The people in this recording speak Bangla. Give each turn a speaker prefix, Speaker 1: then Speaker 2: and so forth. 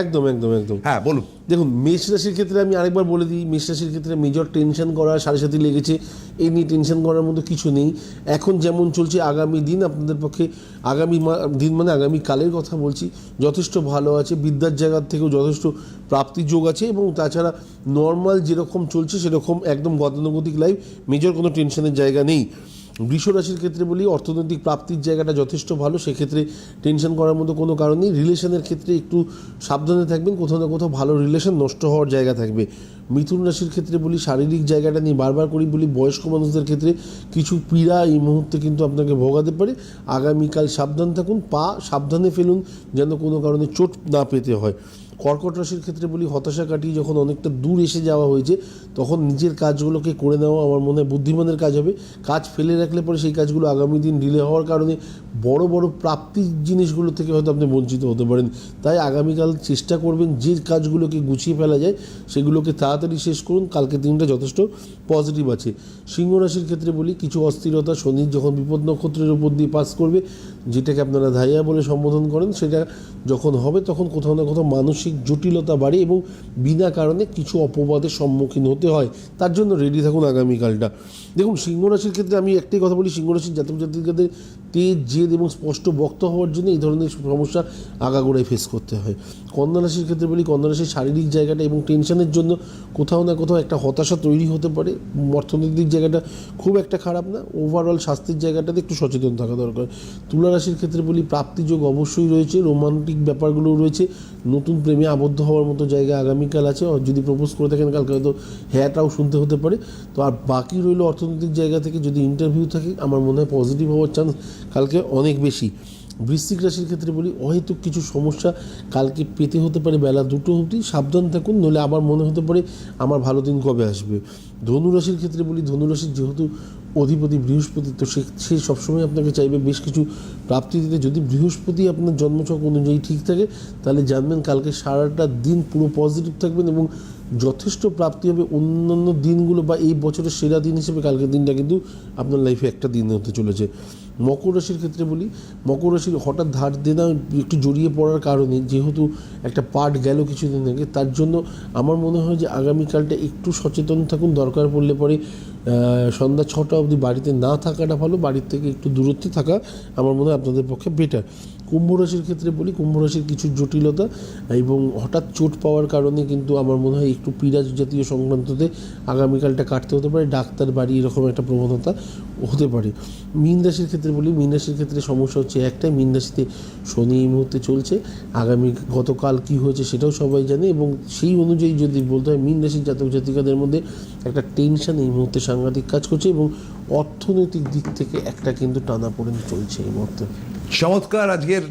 Speaker 1: একদম একদম একদম।
Speaker 2: হ্যাঁ বলুন।
Speaker 1: দেখুন মেষ রাশির ক্ষেত্রে আমি আরেকবার বলে দিই মেষ রাশির ক্ষেত্রে মেজর টেনশন করা সাড়ে সাথে লেগেছে। এই নিয়ে টেনশন করার মতো কিছু নেই। এখন যেমন চলছে আগামী দিন আপনাদের পক্ষে আগামী দিন মানে আগামী কালের কথা বলছি যথেষ্ট ভালো আছে। বিদ্যার জায়গার থেকেও যথেষ্ট প্রাপ্তি যোগ আছে এবং তাছাড়া নর্মাল যেরকম চলছে সেরকম একদম গতানুগতিক লাইফ মেজর কোনো টেনশনের জায়গা নেই। রাশির ক্ষেত্রে বলি, অর্থনৈতিক প্রাপ্তির জায়গাটা যথেষ্ট ভালো, সেক্ষেত্রে টেনশন করার মতো কোনো কারণ নেই। রিলেশনের ক্ষেত্রে একটু সাবধানে থাকবেন, কোথাও না কোথাও ভালো রিলেশন নষ্ট হওয়ার জায়গা থাকবে। মিথুন রাশির ক্ষেত্রে বলি, শারীরিক জায়গাটা নিয়ে বারবার করি বলি, বয়স্ক মানুষদের ক্ষেত্রে কিছু পীড়া এই মুহূর্তে কিন্তু আপনাকে ভোগাতে পারে। আগামীকাল সাবধান থাকুন, পা সাবধানে ফেলুন, যেন কোনো কারণে চোট না পেতে হয়। কর্কট রাশির ক্ষেত্রে বলি, হতাশা কাটিয়ে যখন অনেকটা দূর এসে যাওয়া হয়েছে, তখন নিজের কাজগুলোকে করে নেওয়া আমার মনে হয় বুদ্ধিমানের কাজ হবে। কাজ ফেলে রাখলে পরে সেই কাজগুলো আগামী দিন ডিলে হওয়ার কারণে বড় বড় প্রাপ্তির জিনিসগুলো থেকে হয়তো আপনি বঞ্চিত হতে পারেন। তাই আগামীকাল চেষ্টা করবেন যে কাজগুলোকে গুছিয়ে ফেলা যায়, সেগুলোকে তাড়াতাড়ি শেষ করুন। কালকে দিনটা যথেষ্ট পজিটিভ আছে। সিংহ রাশির ক্ষেত্রে বলি, কিছু অস্থিরতা শনির যখন বিপদ নক্ষত্রের উপর দিয়ে পাস করবে যেটাকে আপনারা ধাইয়া বলে সম্বোধন করেন, সেটা যখন হবে তখন কোথাও না কোথাও মানসিক জটিলতা বাড়ে এবং বিনা কারণে কিছু অপবাদের সম্মুখীন হতে হয়। তার জন্য রেডি থাকুন আগামীকালটা। দেখুন সিংহ রাশির ক্ষেত্রে আমি একটাই কথা বলি সিংহ রাশির জাতক জাতিকাদের তেজ, জেদ এবং স্পষ্ট বক্তা হওয়ার জন্য এই ধরনের সমস্যা আগাগোড়ায় ফেস করতে হয়। কন্যা রাশির ক্ষেত্রে বলি, কন্যা রাশির শারীরিক জায়গাটা এবং টেনশনের জন্য কোথাও না কোথাও একটা হতাশা তৈরি হতে পারে। অর্থনৈতিক জায়গাটা খুব একটা খারাপ না ওভারঅল স্বাস্থ্যের জায়গাটাতে একটু সচেতন থাকা দরকার। তুলা রাশির ক্ষেত্রে বলি প্রাপ্তিযোগ অবশ্যই রয়েছে, রোমান্টিক ব্যাপারগুলোও রয়েছে, নতুন প্রেমে আবদ্ধ হওয়ার মতো জায়গা আগামীকাল আছে যদি প্রপোজ করে থাকেন কালকে হয়তো হ্যাঁটাও শুনতে হতে পারে। তো আর বাকি রইল অর্থনৈতিক জায়গা থেকে যদি ইন্টারভিউ থাকে, আমার মনে হয় পজিটিভ হওয়ার চান্স কালকে অনেক বেশি। বৃশ্চিক রাশির ক্ষেত্রে বলি, অহেতুক কিছু সমস্যা কালকে পেতে হতে পারে, বেলা দুটো অবধি। সাবধান থাকুন, নইলে আবার মনে হতে পারে আমার ভালো দিন কবে আসবে। ধনু রাশির ক্ষেত্রে বলি, ধনু রাশির যেহেতু অধিপতি বৃহস্পতি, তো সে সে সবসময় আপনাকে চাইবে বেশ কিছু প্রাপ্তি দিতে। যদি বৃহস্পতি আপনার জন্মছক অনুযায়ী ঠিক থাকে, তাহলে জানবেন কালকে সারাটা দিন পুরো পজিটিভ থাকবেন এবং যথেষ্ট প্রাপ্তি হবে অন্যান্য দিনগুলো বা এই বছরের সেরা দিন হিসেবে কালকের দিনটা কিন্তু আপনার লাইফে একটা দিন হতে চলেছে। মকর রাশির ক্ষেত্রে বলি, মকর রাশির হঠাৎ ধার দেনা একটু জড়িয়ে পড়ার কারণে যেহেতু একটা পার্ট গেল কিছুদিন আগে, তার জন্য আমার মনে হয় যে আগামীকালটা একটু সচেতন থাকুন, দরকার পড়লে পরে সন্ধ্যা ছটা অবধি বাড়িতে না থাকাটা ভালো, বাড়ির থেকে একটু দূরত্বে থাকা আমার মনে হয় আপনাদের পক্ষে বেটার কুম্ভ রাশির ক্ষেত্রে বলি, কুম্ভ রাশির কিছু জটিলতা এবং হঠাৎ চোট পাওয়ার কারণে কিন্তু আমার মনে হয় একটু পীড়া জাতীয় সংক্রান্ততে আগামীকালটা কাটতে হতে পারে, ডাক্তার বাড়ি এরকম একটা প্রবণতা হতে পারে। মীন রাশির ক্ষেত্রে বলি, মীন রাশির ক্ষেত্রে সমস্যা হচ্ছে একটাই, মীন রাশিতে শনি এই মুহূর্তে চলছে, আগামী গতকাল কি হয়েছে সেটাও সবাই জানে এবং সেই অনুযায়ী যদি বলতে হয়, মীন রাশির জাতক জাতিকাদের মধ্যে একটা টেনশন এই মুহূর্তে সাংঘাতিক কাজ করছে এবং অর্থনৈতিক দিক থেকে একটা কিন্তু টানাপোড়েন চলছে এই মুহূর্তে।
Speaker 2: চমৎকার আজকের